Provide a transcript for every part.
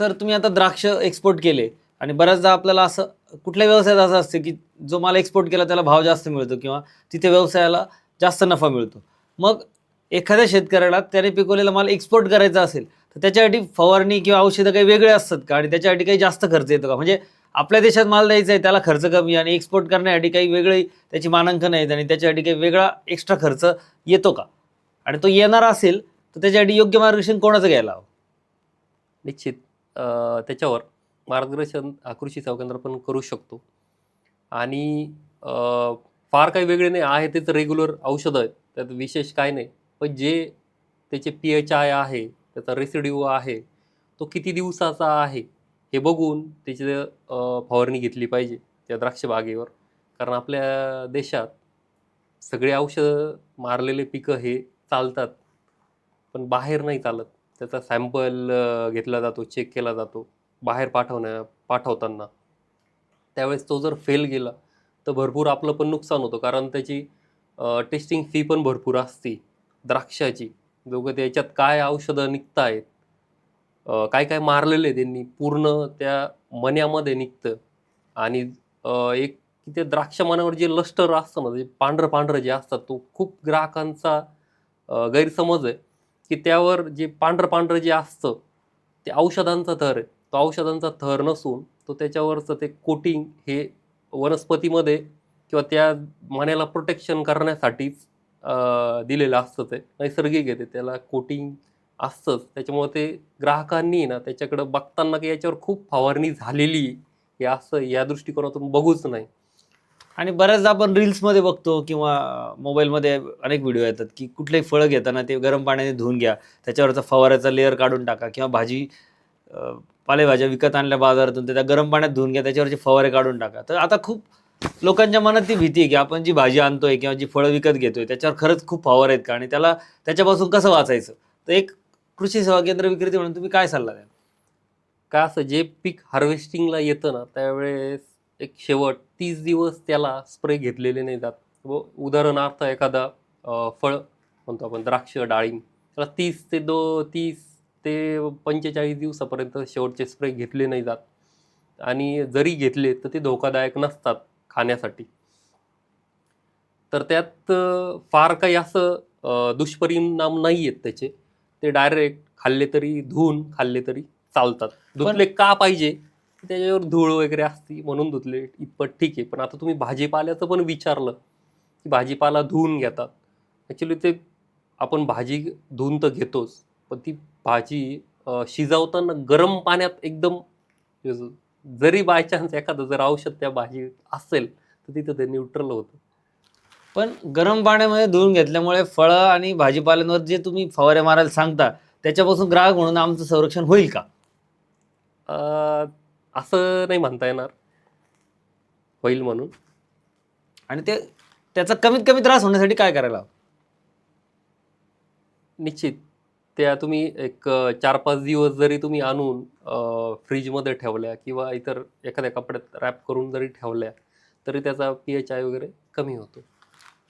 Sir तुम्ही आता द्राक्ष एक्सपोर्ट केले आणि बऱ्याचदा आपल्याला असं कुठल्या व्यवसायात असं असतं की जो माल एक्सपोर्ट केला त्याला भाव जास्त मिळतो किंवा तिथे व्यवसायाला जास्त नफा मिळतो. मग एखाद्या शेतकऱ्याला त्याने पिकवलेला माल एक्सपोर्ट करायचा असेल तर त्याच्यासाठी फवारणी किंवा औषधं काही वेगळे असतात का? आणि त्याच्यासाठी काही जास्त खर्च येतो का? म्हणजे आपल्या देशात माल द्यायचा आहे त्याला खर्च कमी आणि एक्सपोर्ट करण्यासाठी काही वेगळी त्याची मानांकन आहेत आणि त्याच्यासाठी काही वेगळा एक्स्ट्रा खर्च येतो का? आणि तो येणार असेल तर त्याच्यासाठी योग्य मार्गदर्शन कोणाचं घ्यायला हवं? निश्चित. त्याच्यावर मार्गदर्शन हा कृषी सेवा पण करू शकतो. आणि फार काही वेगळे नाही आहे तेच रेग्युलर औषधं आहेत. त्यात विशेष काय नाही. पण जे त्याचे पी एच आय आहे त्याचा रेसिड्यू आहे तो किती दिवसाचा आहे हे बघून त्याची फवारणी घेतली पाहिजे त्या द्राक्षबागेवर कारण आपल्या देशात सगळे औषधं मारलेले पिकं हे चालतात पण बाहेर नाही चालत. त्याचा सॅम्पल घेतला जातो चेक केला जातो बाहेर पाठवण्या पाठवताना. त्यावेळेस तो जर फेल गेला तर भरपूर आपलं पण नुकसान होतं. कारण त्याची टेस्टिंग फी पण भरपूर असते द्राक्षाची. दोघं त्याच्यात काय औषधं निघत आहेत काय काय मारलेलं आहे त्यांनी पूर्ण त्या मन्यामध्ये निघतं. आणि एक की ते द्राक्ष मनावर जे लष्टर असतं ना ते पांढरं पांढरं जे असतात तो खूप ग्राहकांचा गैरसमज आहे. की त्यावर जे पांढरं पांढरं जे असतं ते औषधांचा थर आहे. तो औषधांचा थर नसून तो त्याच्यावरचं ते कोटिंग हे वनस्पतीमध्ये किंवा त्या मण्याला प्रोटेक्शन करण्यासाठीच दिलेलं असतं ते. नैसर्गिक आहे ते. त्याला कोटिंग असतंच. त्याच्यामुळे ते ग्राहकांनी ना त्याच्याकडं बघताना की याच्यावर खूप फवारणी झालेली आहे, हे असं या दृष्टिकोनातून बघूच नाही. आणि बऱ्याचदा आपण रील्समध्ये बघतो किंवा मोबाईलमध्ये अनेक व्हिडिओ येतात की कुठलेही फळं घेताना ते गरम पाण्याने धुवून घ्या त्याच्यावरचा फवाऱ्याचा लेअर काढून टाका किंवा भाजी पालेभाज्या विकत आणल्या बाजारातून त्या गरम पाण्यात धुवून घ्या त्याच्यावरचे फवारे काढून टाका. तर आता खूप लोकांच्या मनात ती भीती आहे की आपण जी भाजी आणतोय किंवा जी फळं विकत घेतोय त्याच्यावर खरंच खूप फवार आहेत का? आणि त्याला त्याच्यापासून कसं वाचायचं? तर एक कृषी सेवा केंद्र विक्रेते म्हणून तुम्ही काय सल्ला द्या का असं जे पीक हार्वेस्टिंगला येतं ना त्यावेळेस एक शेवट तीस दिवस त्याला स्प्रे घेतलेले नाही जात. व उदाहरणार्थ एखादा फळ म्हणतो आपण द्राक्ष डाळिंब त्याला तीस ते दो तीस ते पंचेचाळीस दिवसापर्यंत शेवटचे स्प्रे घेतले नाही जात. आणि जरी घेतले तर ते धोकादायक नसतात खाण्यासाठी. तर त्यात फार काही असं दुष्परिणाम नाही आहेत त्याचे. ते डायरेक्ट खाल्ले तरी धुवून खाल्ले तरी चालतात. धुतले का पाहिजे? त्याच्यावर धूळ वगैरे असती म्हणून धुतले. इतपत ठीक आहे. पण आता तुम्ही भाजीपाल्याचं पण विचारलं की भाजीपाला धुवून घेतात. ॲक्च्युली ते आपण भाजी धुवून तर घेतोच पण ती भाजी शिजवताना गरम पाण्यात एकदम जरी बाय चान्स एखादं जर औषध त्या भाजी असेल तर तिथं ते न्यूट्रल होतं. पण गरम पाण्यामध्ये धुवून घेतल्यामुळे फळं आणि भाजीपाल्यांवर जे तुम्ही फवारे मारायला सांगता त्याच्यापासून ग्राहक म्हणून आमचं संरक्षण होईल का? असं नाही म्हणता येणार. होईल म्हणून. आणि ते त्याचा कमीत कमी त्रास होण्यासाठी काय करायला हवं? निश्चित. त्या तुम्ही एक अ, चार पाच दिवस जरी तुम्ही आणून अ, फ्रीजमध्ये ठेवल्या किंवा इतर एखाद्या कपड्यात रॅप करून जरी ठेवल्या तरी त्याचा पी एच आय वगैरे कमी होतो.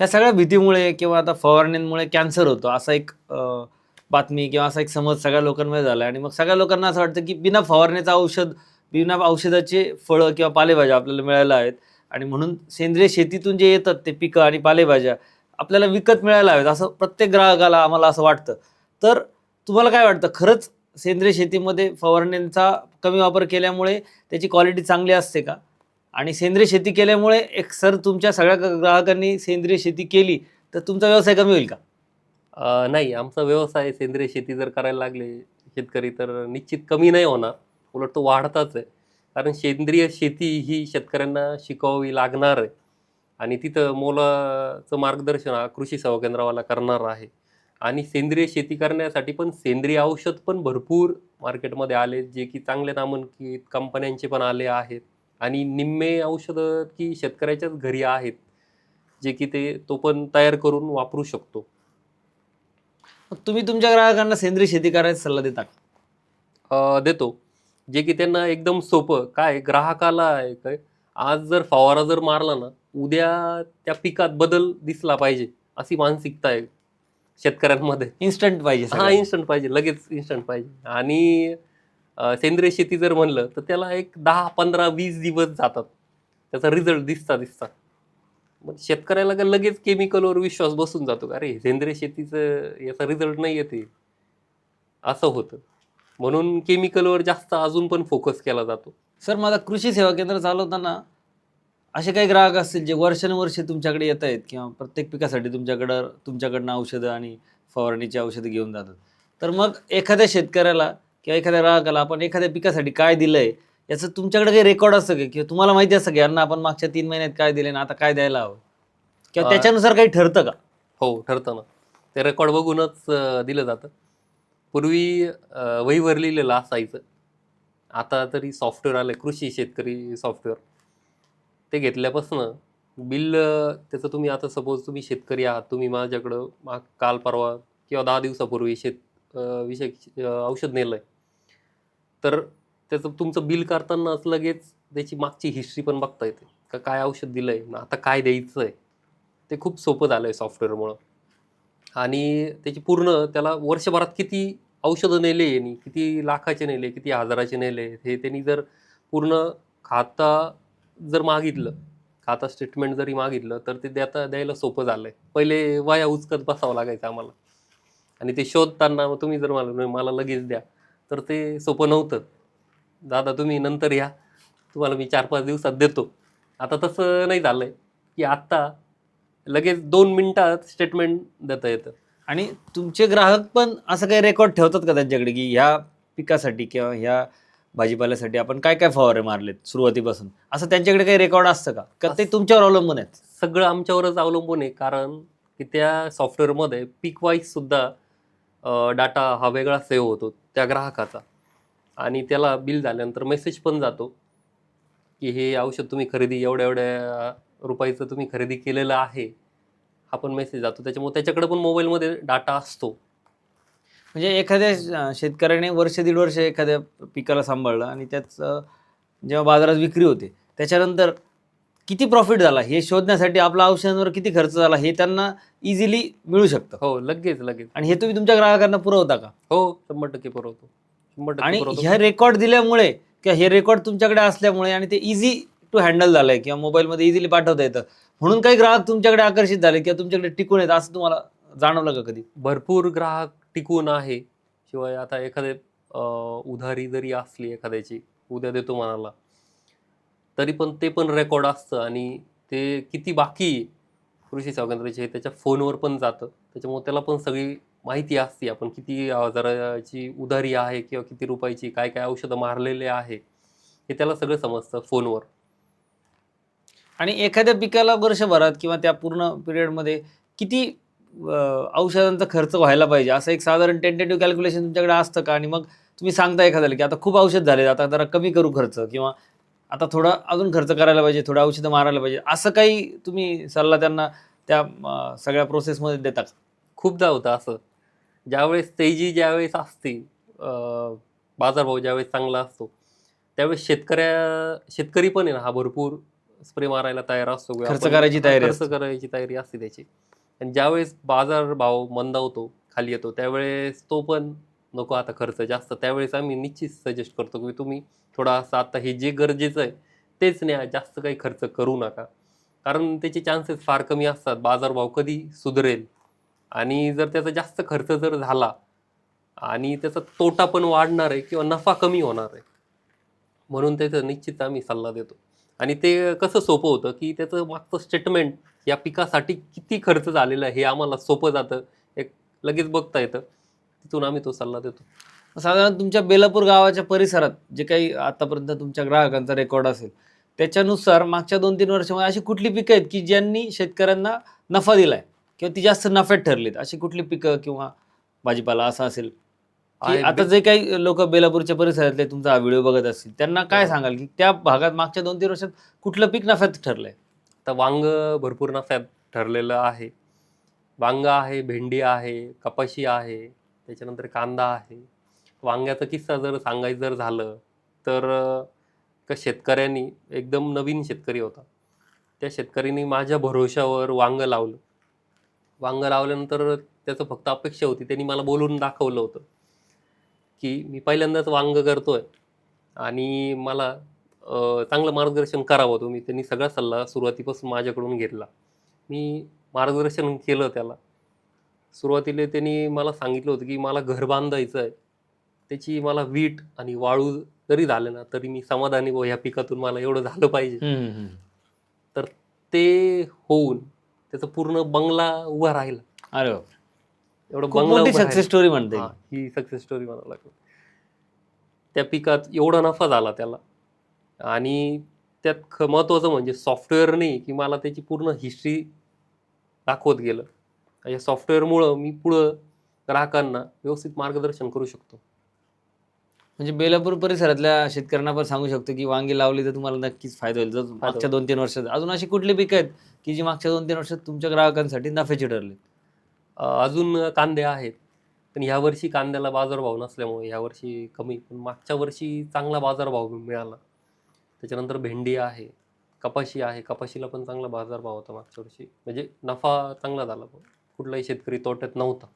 ह्या सगळ्या भीतीमुळे किंवा आता फवारणींमुळे कॅन्सर होतो असा एक अं, बातमी किंवा असा एक समज सगळ्या लोकांमध्ये झाला आणि मग सगळ्या लोकांना असं वाटतं की बिना फवारणीचं औषध बिना औषधाचे फळं किंवा पालेभाज्या आपल्याला मिळायला आहेत. आणि म्हणून सेंद्रिय शेतीतून जे येतात ते पिकं आणि पालेभाज्या आपल्याला विकत मिळायला हवेत असं प्रत्येक ग्राहकाला आम्हाला असं वाटतं. तर तुम्हाला काय वाटतं? खरंच सेंद्रिय शेतीमध्ये फवारण्यांचा कमी वापर केल्यामुळे त्याची क्वालिटी चांगली असते का? आणि सेंद्रिय शेती केल्यामुळे एक सर तुमच्या सगळ्या ग्राहकांनी सेंद्रिय शेती केली तर तुमचा व्यवसाय कमी होईल का? नाही आमचा व्यवसाय सेंद्रिय शेती जर करायला लागले शेतकरी तर निश्चित कमी नाही होणार. उलट तो वाढताच आहे. कारण सेंद्रिय शेती ही शेतकऱ्यांना शिकवावी लागणार आहे. आणि तिथं मोलाचं मार्गदर्शन हा कृषी सेवा केंद्रावाला करणार आहे. आणि सेंद्रिय शेती करण्यासाठी पण सेंद्रिय औषध पण भरपूर मार्केटमध्ये आले जे की चांगल्या नामांकित कंपन्यांचे पण आले आहेत. आणि निम्मे औषधं की शेतकऱ्याच्याच घरी आहेत जे की ते तो पण तयार करून वापरू शकतो. तुम्ही तुमच्या ग्राहकांना सेंद्रिय शेती करायचा सल्ला देता देतो. जे की त्यांना एकदम सोपं. काय ग्राहकाला आहे काय? आज जर फवारा जर मारला ना उद्या त्या पिकात बदल दिसला पाहिजे अशी मानसिकता आहे शेतकऱ्यांमध्ये. इन्स्टंट पाहिजे हा. इन्स्टंट पाहिजे. लगेच इन्स्टंट पाहिजे. आणि सेंद्रिय शेती जर म्हणलं तर त्याला एक दहा पंधरा वीस दिवस जातात. त्याचा रिझल्ट दिसता दिसता. मग शेतकऱ्याला का लगेच केमिकलवर विश्वास बसून जातो का? अरे सेंद्रिय शेतीचं याचा रिझल्ट नाही येते असं होतं. म्हणून केमिकलवर जास्त अजून पण फोकस केला जातो. सर माझा कृषी सेवा केंद्र चालवताना असे काही ग्राहक असतील जे वर्षानुवर्षे तुमच्याकडे येत आहेत किंवा प्रत्येक पिकासाठी तुमच्याकडं तुमच्याकडनं औषधं आणि फवारणीची औषधं घेऊन जातात. तर मग एखाद्या शेतकऱ्याला किंवा एखाद्या ग्राहकाला आपण एखाद्या पिकासाठी काय दिलंय याचं तुमच्याकडे काही रेकॉर्ड असतं का किंवा तुम्हाला माहिती असतं की यांना आपण मागच्या तीन महिन्यात काय दिले ना आता काय द्यायला हवं? किंवा त्याच्यानुसार काही ठरतं का? हो ठरतं ना. ते रेकॉर्ड बघूनच दिलं जातं. पूर्वी वहीवर लिहिलेलं असायचं. आता तरी सॉफ्टवेअर आलं कृषी शेतकरी सॉफ्टवेअर ते घेतल्यापासनं बिल त्याचं तुम्ही आता सपोज तुम्ही शेतकरी आहात तुम्ही माझ्याकडं माग काल परवा किंवा दहा दिवसापूर्वी शेत विषय विषयक औषध नेलं आहे तर त्याचं तुमचं बिल करतानाच लगेच त्याची मागची हिस्ट्री पण बघता येते. का काय औषध दिलं आहे आता काय द्यायचं आहे ते खूप सोपं झालं आहे सॉफ्टवेअरमुळं आणि त्याची पूर्ण त्याला वर्षभरात किती औषधं नेले यांनी किती लाखाचे नेले किती हजाराचे नेले हे त्यांनी जर पूर्ण खाता जर मागितलं खाता स्टेटमेंट जरी मागितलं तर ते देता द्यायला सोपं झालं आहे पहिले वाया उचकत बसावं लागायचं आम्हाला. आणि ते शोधताना तुम्ही जर मला मला लगेच द्या तर ते सोपं नव्हतं. दादा तुम्ही नंतर या. तुम्हाला मी चार पाच दिवसात देतो. आता तसं नाही झालं आहे की आत्ता लगेच दोन मिनिटात स्टेटमेंट देता येतं. आणि तुमचे ग्राहक पण असं काही रेकॉर्ड ठेवतात का त्यांच्याकडे की ह्या पिकासाठी किंवा ह्या भाजीपाल्यासाठी आपण काय काय फवारे मारलेत सुरुवातीपासून? असं त्यांच्याकडे काही रेकॉर्ड असतं का? का ते तुमच्यावर अवलंबून आहेत? सगळं आमच्यावरच अवलंबून आहे कारण की त्या सॉफ्टवेअरमध्ये पीक वाईज सुद्धा डाटा हा वेगळा सेव्ह होतो त्या ग्राहकाचा. आणि त्याला बिल झाल्यानंतर मेसेज पण जातो की हे औषध तुम्ही खरेदी एवढ्या एवढ्या रुपयाचं तुम्ही खरेदी केलेलं आहे हा पण मेसेज जातो. त्याच्यामुळे त्याच्याकडे पण मोबाईलमध्ये डाटा असतो. म्हणजे एखाद्या शेतकऱ्याने वर्ष दीड वर्ष एखाद्या पिकाला सांभाळलं आणि त्याच जेव्हा बाजारात विक्री होते त्याच्यानंतर किती प्रॉफिट झाला? हे शोधण्यासाठी आपला औषधांवर किती खर्च झाला? हे त्यांना इझिली मिळू शकतं. हो लगेच लगेच. आणि हे तुम्ही तुमच्या ग्राहकांना पुरवता का? हो शंभर टक्के पुरवतो. शंभर टक्के आणि ह्या रेकॉर्ड दिल्यामुळे किंवा हे रेकॉर्ड तुमच्याकडे असल्यामुळे आणि ते इझी टू हँडल झालंय किंवा मोबाईलमध्ये इझिली पाठवता येतं. म्हणून काही ग्राहक तुमच्याकडे आकर्षित झाले किंवा तुमच्याकडे टिकून येत असं तुम्हाला जाणवलं का कधी? भरपूर ग्राहक टिकून आहे. शिवाय आता एखादे अं, उधारी जरी असली एखाद्याची उद्या देतो म्हणाला. तरी पण ते पण रेकॉर्ड असतं आणि ते किती बाकी आहे. कृषी सेवा केंद्राचे हे त्याच्या फोनवर पण जातं. त्याच्यामुळे त्याला पण सगळी माहिती असते. आपण किती हजाराची उधारी आहे किंवा किती रुपयाची काय काय औषधं मारलेले आहे हे त्याला सगळं समजतं फोनवर. आणि एखाद्या पिकाला वर्षभरात किंवा त्या पूर्ण पिरियडमध्ये किती औषधांचा खर्च व्हायला पाहिजे? असं एक साधारण टेंटेटिव्ह कॅल्क्युलेशन तुमच्याकडे असतं का? आणि मग तुम्ही सांगता एखाद्याला की आता खूप औषध झाले आता जरा कमी करू खर्च किंवा आता थोडा अजून खर्च करायला पाहिजे थोडं औषधं मारायला पाहिजे असं काही तुम्ही सल्ला त्यांना त्या सगळ्या प्रोसेसमध्ये देता का? खूपदा होतं असं. ज्यावेळेस तेजी ज्यावेळेस असते बाजारभाव ज्यावेळेस चांगला असतो त्यावेळेस शेतकऱ्या शेतकरी पण आहे ना हा भरपूर स्प्रे मारायला तयार असतो किंवा खर्च करायची तयारी खर्च असते. करायची तयारी असते त्याची. आणि ज्यावेळेस बाजारभाव मंदावतो खाली येतो त्यावेळेस तो पण नको आता खर्च जास्त. त्यावेळेस आम्ही निश्चित सजेस्ट करतो की तुम्ही थोडा असं आता हे जे गरजेचं आहे तेच न्या जास्त काही खर्च करू नका. कारण त्याचे चान्सेस फार कमी असतात. बाजारभाव कधी सुधरेल? आणि जर त्याचा जास्त खर्च जर झाला आणि त्याचा तोटा पण वाढणार आहे किंवा नफा कमी होणार आहे म्हणून त्याचं निश्चित आम्ही सल्ला देतो. आणि ते कसं सोपं होतं की त्याचं मागचं स्टेटमेंट या पिकासाठी किती खर्च झालेला आहे हे आम्हाला सोपं जातं. एक लगेच बघता येतं. तिथून आम्ही तो सल्ला देतो. साधारण तुमच्या बेलापूर गावाच्या परिसरात जे काही आतापर्यंत तुमच्या ग्राहकांचा रेकॉर्ड असेल त्याच्यानुसार मागच्या दोन तीन वर्षामध्ये अशी कुठली पिकं आहेत की ज्यांनी शेतकऱ्यांना नफा दिलाय किंवा ती जास्त नफ्यात ठरलीत? अशी कुठली पिकं किंवा भाजीपाला असं असेल की आता जे काही लोक बेलापूरच्या परिसरातले तुमचा हा व्हिडिओ बघत असतील त्यांना काय हो. सांगाल की त्या भागात मागच्या दोन तीन वर्षात कुठलं पीक नफ्यात ठरलंय? तर वांग भरपूर नफ्यात ठरलेलं आहे. वांग आहे भेंडी आहे कपाशी आहे त्याच्यानंतर कांदा आहे. वांग्याचा किस्सा जर सांगायचं जर झालं तर शेतकऱ्यांनी एकदम नवीन शेतकरी होता. त्या शेतकऱ्यांनी माझ्या भरोशावर वांग लावलं. वांग लावल्यानंतर त्याचं फक्त अपेक्षा होती त्यांनी मला बोलून दाखवलं होतं. की मी पहिल्यांदाच वांग करतोय. आणि मला चांगलं मार्गदर्शन करावं तुम्ही त्यांनी सगळा सल्ला सुरुवातीपासून माझ्याकडून घेतला. मी मार्गदर्शन केलं त्याला. सुरुवातीला त्यांनी मला सांगितलं होतं की मला घर बांधायचं आहे. त्याची मला वीट आणि वाळू जरी झालं ना तरी मी समाधानी व ह्या पिकातून मला एवढं झालं पाहिजे. तर ते होऊन त्याचा पूर्ण बंगला उभा राहिला. अरे. एवढं मोठी सक्सेस स्टोरी म्हणते हा, सक्सेस स्टोरी म्हणावं लागेल. त्या पिकात एवढा नफा झाला त्याला. आणि त्यात महत्वाचं म्हणजे सॉफ्टवेअर नाही की मला त्याची पूर्ण हिस्ट्री दाखवत गेलं. या सॉफ्टवेअरमुळं मी पुढं ग्राहकांना व्यवस्थित मार्गदर्शन करू शकतो. म्हणजे बेलापूर परिसरातल्या शेतकऱ्यांना पण सांगू शकतो की वांगी लावली तर तुम्हाला नक्कीच फायदा होईल. जर मागच्या. दोन तीन वर्षात अजून अशी कुठली पिकं आहेत की जी मागच्या दोन तीन वर्षात तुमच्या ग्राहकांसाठी नफ्याची ठरली? अजून कांदे आहेत. पण ह्या वर्षी कांद्याला बाजारभाव नसल्यामुळे ह्या वर्षी कमी पण मागच्या वर्षी चांगला बाजारभाव मिळाला. त्याच्यानंतर भेंडी आहे कपाशी आहे. कपाशीला पण चांगला बाजारभाव होता मागच्या वर्षी. म्हणजे नफा चांगला झाला. कुठलाही शेतकरी तोट्यात नव्हता.